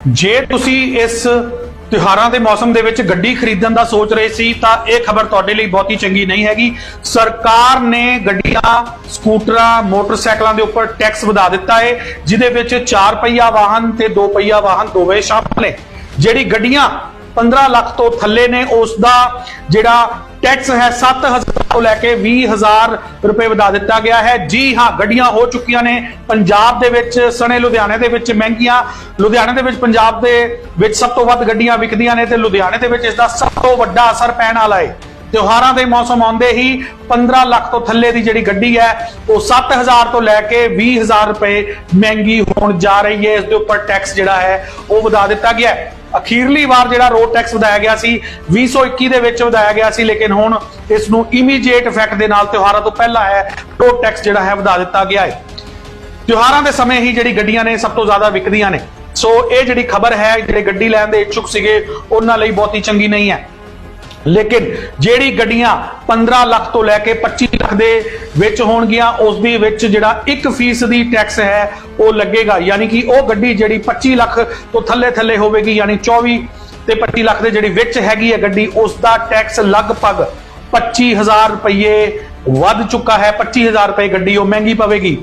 ਜੇ ਤੁਸੀਂ ਇਸ ਤਿਉਹਾਰਾਂ ਦੇ ਮੌਸਮ ਦੇ ਵਿੱਚ ਗੱਡੀ ਖਰੀਦਣ ਦਾ ਸੋਚ ਰਹੇ ਸੀ, ਤਾਂ ਇਹ ਖਬਰ ਤੁਹਾਡੇ ਲਈ ਬਹੁਤੀ ਚੰਗੀ ਨਹੀਂ ਹੈਗੀ। ਸਰਕਾਰ ਨੇ ਗੱਡੀਆਂ, ਸਕੂਟਰਾਂ, ਮੋਟਰਸਾਈਕਲਾਂ ਦੇ ਉੱਪਰ ਟੈਕਸ ਵਧਾ ਦਿੱਤਾ ਹੈ ਜਿਹਦੇ ਵਿੱਚ 4 ਪਹੀਆ ਵਾਹਨ ਤੇ 2 ਪਹੀਆ ਵਾਹਨ ਦੋਵੇਂ ਸ਼ਾਮਲ ਨੇ। ਜਿਹੜੀ ਗੱਡੀਆਂ 15 ਲੱਖ ਤੋਂ ਥੱਲੇ ਨੇ ਉਸ ਦਾ ਜਿਹੜਾ ਟੈਕਸ ਹੈ 7000 ਤੋਂ ਲੈ ਕੇ 20000 ਰੁਪਏ ਵਧਾ ਦਿੱਤਾ ਗਿਆ ਹੈ। ਜੀ ਹਾਂ, ਗੱਡੀਆਂ ਹੋ ਚੁੱਕੀਆਂ ਨੇ ਪੰਜਾਬ ਦੇ ਵਿੱਚ, ਸਣੇ ਲੁਧਿਆਣੇ ਦੇ ਵਿੱਚ ਮਹਿੰਗੀਆਂ। ਲੁਧਿਆਣੇ ਦੇ ਵਿੱਚ ਪੰਜਾਬ ਦੇ ਵਿੱਚ ਸਭ ਤੋਂ ਵੱਧ ਗੱਡੀਆਂ ਵਿਕਦੀਆਂ ਨੇ ਤੇ ਲੁਧਿਆਣੇ ਦੇ ਵਿੱਚ ਇਸ ਦਾ ਸਭ ਤੋਂ ਵੱਡਾ ਅਸਰ ਪੈਣ ਵਾਲਾ ਹੈ। ਤਿਉਹਾਰਾਂ ਦੇ ਮੌਸਮ ਆਉਂਦੇ ਹੀ 15 ਲੱਖ ਤੋਂ ਥੱਲੇ ਦੀ ਜਿਹੜੀ ਗੱਡੀ ਹੈ, ਉਹ 7000 ਤੋਂ ਲੈ ਕੇ 20000 ਰੁਪਏ ਮਹਿੰਗੀ ਹੋਣ ਜਾ ਰਹੀ ਹੈ। ਇਸ ਦੇ ਉੱਪਰ ਟੈਕਸ ਜਿਹੜਾ ਹੈ, ਉਹ ਵਧਾ ਦਿੱਤਾ ਗਿਆ ਹੈ। ਅਖੀਰਲੀ ਵਾਰ ਜਿਹੜਾ ਰੋਡ ਟੈਕਸ ਵਧਾਇਆ ਗਿਆ ਸੀ 2021 ਦੇ ਵਿੱਚ ਵਧਾਇਆ ਗਿਆ ਸੀ, ਲੇਕਿਨ ਹੁਣ ਇਸ ਨੂੰ ਇਮੀਡੀਏਟ ਇਫੈਕਟ ਦੇ ਨਾਲ ਤਿਉਹਾਰਾਂ ਤੋਂ ਪਹਿਲਾਂ ਹੈ ਰੋਡ ਟੈਕਸ ਜਿਹੜਾ ਹੈ, ਵਧਾ ਦਿੱਤਾ ਗਿਆ ਹੈ। ਤਿਉਹਾਰਾਂ ਦੇ ਸਮੇਂ ਹੀ ਜਿਹੜੀ ਗੱਡੀਆਂ ਨੇ ਸਭ ਤੋਂ ਜ਼ਿਆਦਾ ਵਿਕਦੀਆਂ ਨੇ। ਸੋ ਇਹ ਜਿਹੜੀ ਖਬਰ ਹੈ, ਜਿਹੜੇ ਗੱਡੀ ਲੈਣ ਦੇ ਇੱਛੁਕ ਸੀਗੇ, ਉਹਨਾਂ ਲਈ ਬਹੁਤੀ ਚੰਗੀ ਨਹੀਂ ਹੈ। ਲੇਕਿਨ ਜਿਹੜੀ ਗੱਡੀਆਂ 15 ਲੱਖ ਤੋਂ ਲੈ ਕੇ 25 ਲੱਖ ਦੇ ਵਿੱਚ ਹੋਣਗੀਆਂ, ਉਸ ਦੇ ਵਿੱਚ ਜਿਹੜਾ 1% ਦੀ ਟੈਕਸ ਹੈ, ਉਹ ਲੱਗੇਗਾ। ਯਾਨੀ ਕਿ ਉਹ ਗੱਡੀ ਜਿਹੜੀ 25 ਲੱਖ ਤੋਂ ਥੱਲੇ ਥੱਲੇ ਹੋਵੇਗੀ, ਯਾਨੀ 24 ਤੇ 25 ਲੱਖ ਦੇ ਜਿਹੜੀ ਵਿੱਚ ਹੈਗੀ ਹੈ ਗੱਡੀ, ਉਸ ਦਾ ਟੈਕਸ ਲਗਭਗ 25000 ਰੁਪਏ ਵੱਧ ਚੁੱਕਾ ਹੈ। 25000 ਰੁਪਏ ਗੱਡੀ ਉਹ ਮਹਿੰਗੀ ਪਵੇਗੀ।